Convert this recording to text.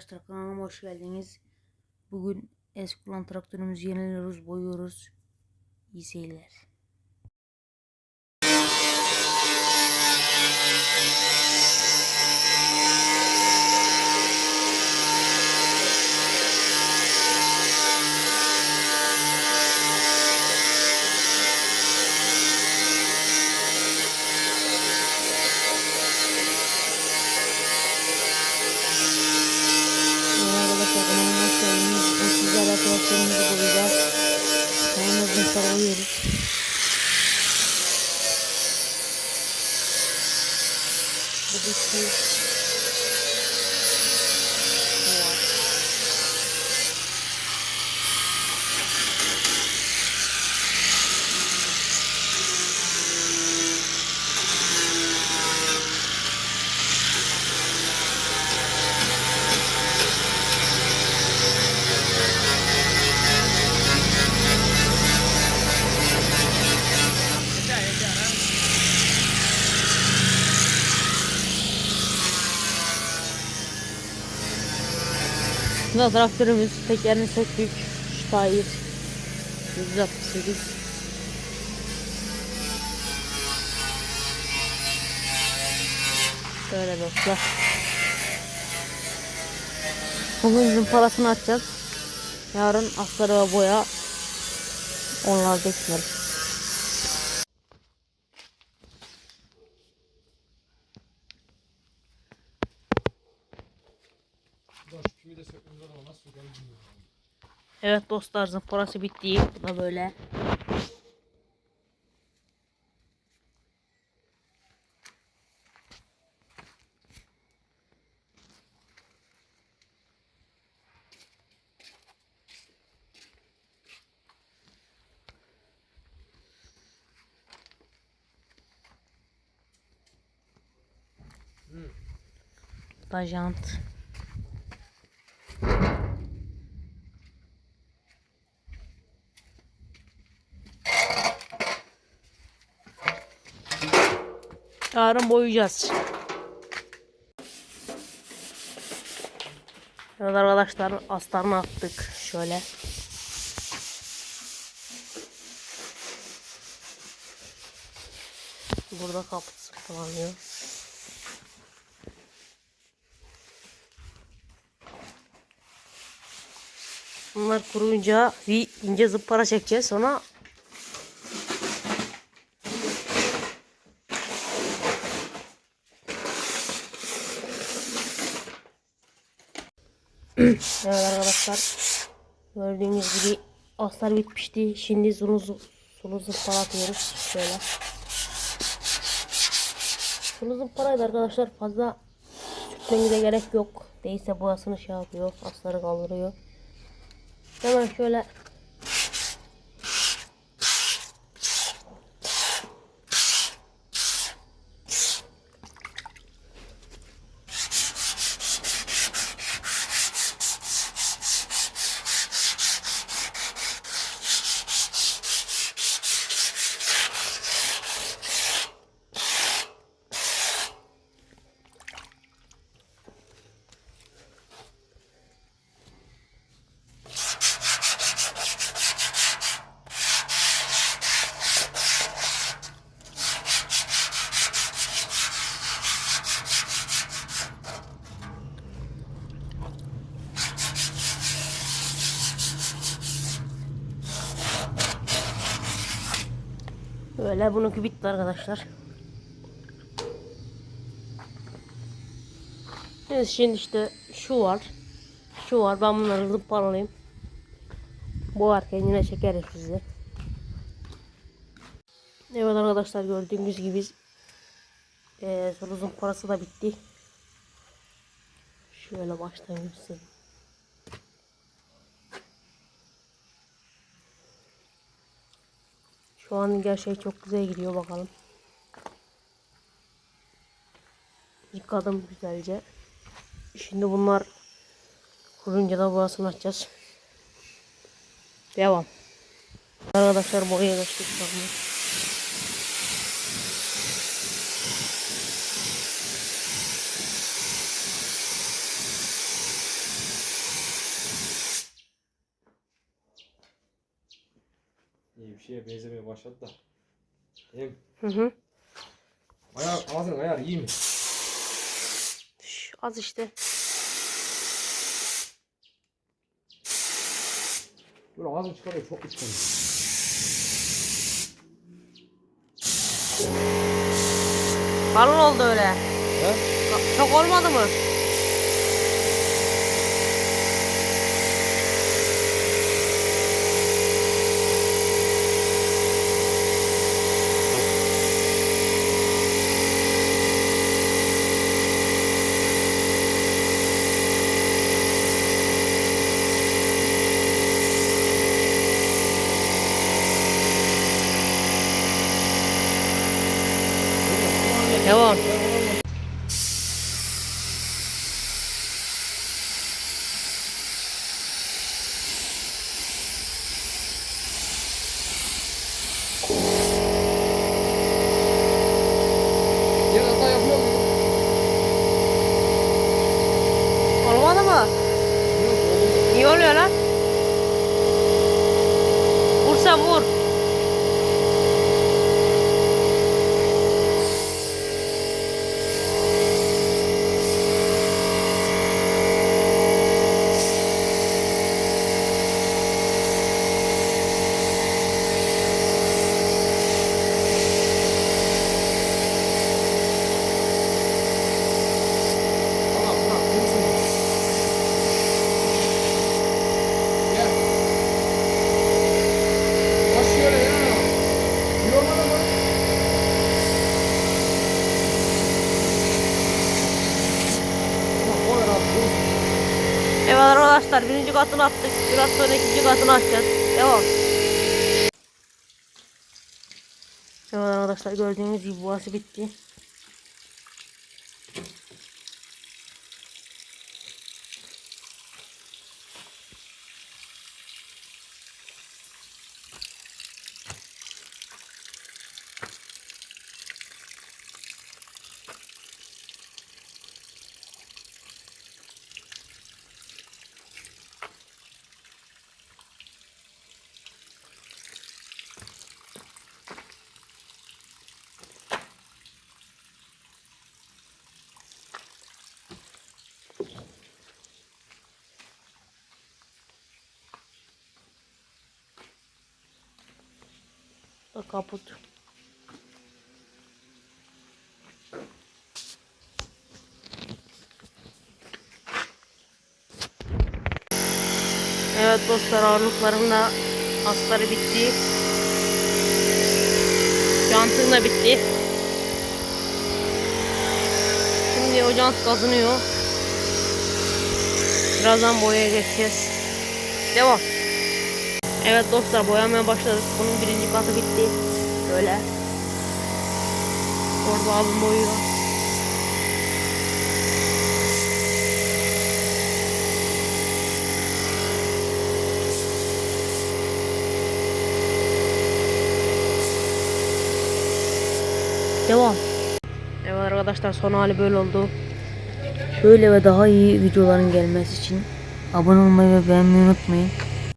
arkadaşlar kanalıma hoş geldiniz. Bugün eski kullan traktörümüzü yeniliyoruz, boyuyoruz. İyi seyirler. проверить. Буду съесть. Bu da traktörümüz. Tekerini söktük. Steyr. 168. Böyle dostlar. Bugün zımparasını atacağız. Yarın astarı ve boya onlar Evet dostlar zımparası bitti. Bu da böyle. Bajant. Yarın boyayacağız. Evet arkadaşlar astarını attık şöyle. Burada kaput sıkılanıyor. Bunlar kuruyunca bir ince zımpara çekeceğiz sonra Evet arkadaşlar gördüğünüz gibi astar bitmişti. Şimdi sulu, sulu zımpara atıyoruz. Şöyle. Sulu zımparaydı arkadaşlar fazla sürtmenize gerek yok. Değilse boyasını şey yapıyor. Astarı kaldırıyor. Hemen şöyle Böyle bununki bitti arkadaşlar. Evet şimdi işte şu var. Şu var. Ben bunları zımparalayayım. Bu arken yine çekeriz size. Evet arkadaşlar gördüğünüz gibi ee, sonra zımparası da bitti. Şöyle baştan göstereyim. Şu an gerçeği çok güzel gidiyor bakalım. Yıkadım güzelce. Şimdi bunlar kurunca da burasını açacağız. Devam. Arkadaşlar boyaya geçtik. Şeye benzemeye başladı da. Hem Hı hı. ayar, ağzının ayarı iyi mi? Şş, az işte. Böyle ağzını çıkarıyor çok üç tane. Kalın oldu öyle. He? Çok olmadı mı? Devam. Diğer hata yapıyor mu? Mı? İyi oluyor lan. Vur sen vur. Arkadaşlar birinci katını attık. Biraz sonra ikinci katını açacağız. Devam. Evet arkadaşlar gördüğünüz gibi burası bitti. Bak kaput. Evet dostlar ağırlıkların da asları bitti. Jantın da bitti. Şimdi o jant kazınıyor. Birazdan boyaya geçeceğiz. Devam. Evet dostlar boyamaya başladık. Bunun birinci katı bitti. Böyle. Orada abim boyuyor. Devam. Evet arkadaşlar son hali böyle oldu. Böyle ve daha iyi videoların gelmesi için abone olmayı ve beğenmeyi unutmayın.